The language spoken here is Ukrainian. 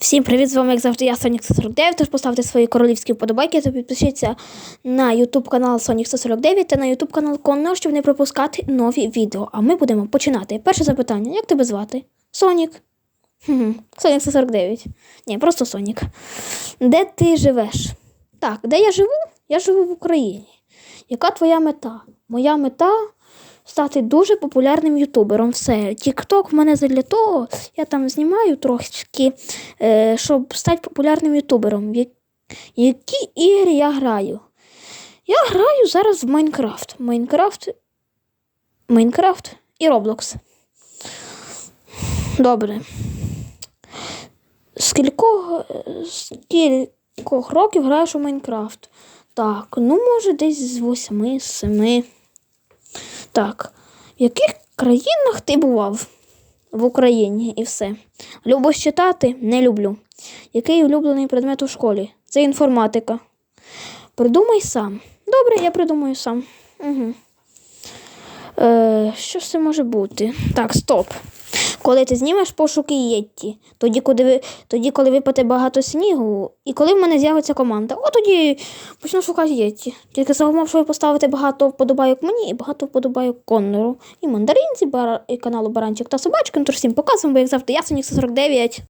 Всім привіт! З вами, як завжди, я Сонік 149. Тож поставте свої королівські вподобайки та підпишіться на YouTube канал Сонік 149 та на YouTube канал Конно, щоб не пропускати нові відео. А ми будемо починати. Перше запитання: як тебе звати? Сонік. Хм, Сонік 149. Ні, просто Сонік. Де ти живеш? Так, де я живу? Я живу в Україні. Яка твоя мета? Моя мета стати дуже популярним ютубером. Все. Тікток в мене для того, я там знімаю трошки, е, щоб стати популярним ютубером. Які ігри я граю? Я граю зараз в Майнкрафт. Майнкрафт. Майнкрафт і Роблокс. Добре. Скількох, скількох років граєш у Майнкрафт? Так, ну може десь з восьми, з семи. Так, в яких країнах ти бував? В Україні і все. Любиш читати? Не люблю. Який улюблений предмет у школі? Це інформатика. Придумай сам. Добре, я придумаю сам. Угу. Е, що це може бути? Так, стоп. Коли ти знімеш пошуки Єтті, тоді, коли, ви- тоді, коли випаде багато снігу, і коли в мене з'явиться команда, о тоді почну шукати Єтті. Тільки за умов, що ви багато вподобайок мені і багато вподобайок Коннору. І мандаринці, бар... і каналу Баранчик та Собачки. Ну, всім показуємо, бо як завжди, я Сонік 149.